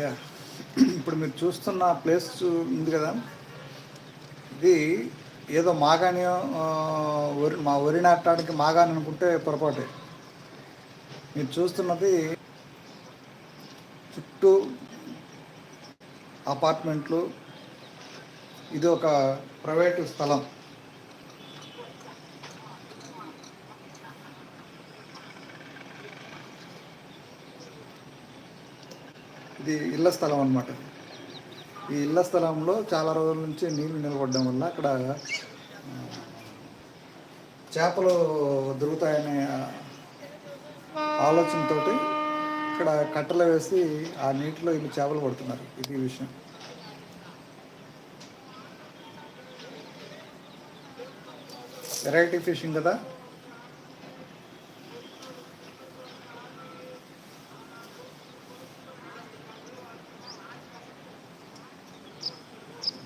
Yeah. ఇప్పుడు మీరు చూస్తున్న ప్లేస్ ఉంది కదా. ఇది ఏదో మాగాని వరి మా వరి నాటడానికి మాగాని అనుకుంటే పొరపాటే. మీరు చూస్తున్నది చుట్టూ అపార్ట్మెంట్లు ఇది ఒక ప్రైవేటు స్థలం. ఇది ఇళ్ళ స్థలం అనమాట ఈ ఇళ్ళ స్థలంలో చాలా రోజుల నుంచి నీళ్ళు నిలబడడం వల్ల అక్కడ చేపలు దొరుకుతాయనే ఆలోచనతో ఇక్కడ కట్టెలు వేసి ఆ నీటిలో ఇవి చేపలు పడుతున్నారు. ఇది విషయం. వెరైటీ ఫిషింగ్ కదా?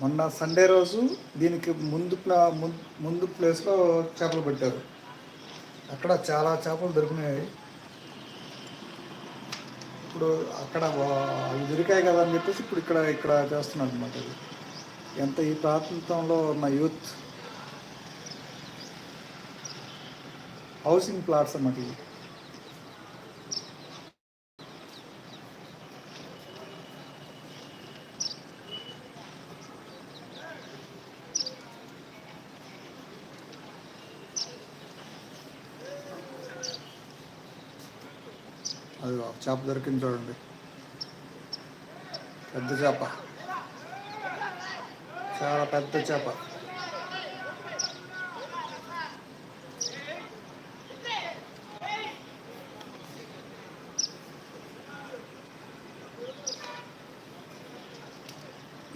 మొన్న సండే రోజు దీనికి ముందు ప్లా ముందు ప్లేస్లో చేపలు పెట్టారు. అక్కడ చాలా చేపలు దొరికినాయి. ఇప్పుడు అక్కడ అవి దొరికాయి కదా అని చెప్పేసి ఇప్పుడు ఇక్కడ ఇక్కడ చేస్తున్నాను అనమాట అది. ఎంత ఈ ప్రాంతంలో ఉన్న యూత్. హౌసింగ్ ప్లాట్స్ అన్నమాట ఇవి. అది చేప దొరికింది చూడండి. పెద్ద చేప. చాలా పెద్ద చేప.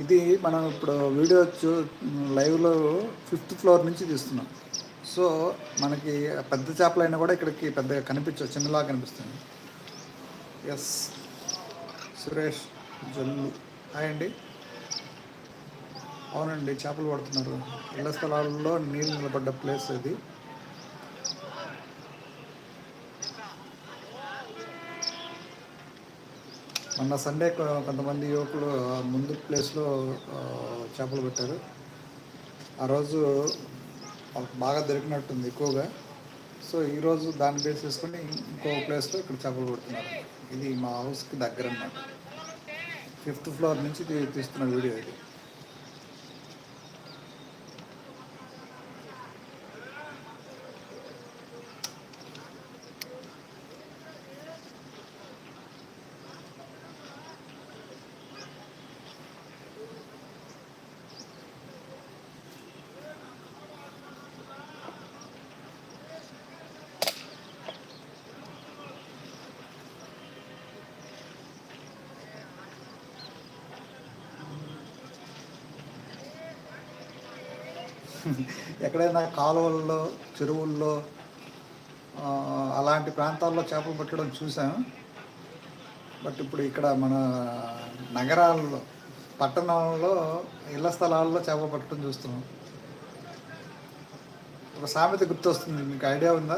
ఇది మనం ఇప్పుడు వీడియో చూ లైవ్లో ఫిఫ్త్ ఫ్లోర్ నుంచి తీస్తున్నాం. సో మనకి పెద్ద చేపలైనా కూడా ఇక్కడికి పెద్దగా కనిపించవు చిన్నలా కనిపిస్తుంది. ఎస్. సురేష్ జల్లు. హాయ్ అండి. అవునండి చేపలు పడుతున్నారు. ఇళ్ళ స్థలాల్లో నీళ్ళు నిలబడ్డ ప్లేస్ ఇది. మొన్న సండే కొంతమంది యువకులు ముందు ప్లేస్లో చేపలు పెట్టారు. ఆ రోజు బాగా దొరికినట్టుంది ఎక్కువగా. సో ఈరోజు దాన్ని బేస్ చేసుకొని ఇంకో ప్లేస్లో ఇక్కడ చేపలు పడుతున్నారు ఇది మా హౌస్కి దగ్గర అన్నమాట. ఫిఫ్త్ ఫ్లోర్ నుంచి తీస్తున్న వీడియో ఇది. ఎక్కడైనా కాలువల్లో చెరువుల్లో అలాంటి ప్రాంతాల్లో చేపలు పట్టడం చూసాం. బట్ ఇప్పుడు ఇక్కడ మన నగరాల్లో పట్టణంలో ఇళ్ళ స్థలాల్లో చేపలు పట్టడం చూస్తున్నాం. ఒక సామెత గుర్తొస్తుంది మీకు ఐడియా ఉందా?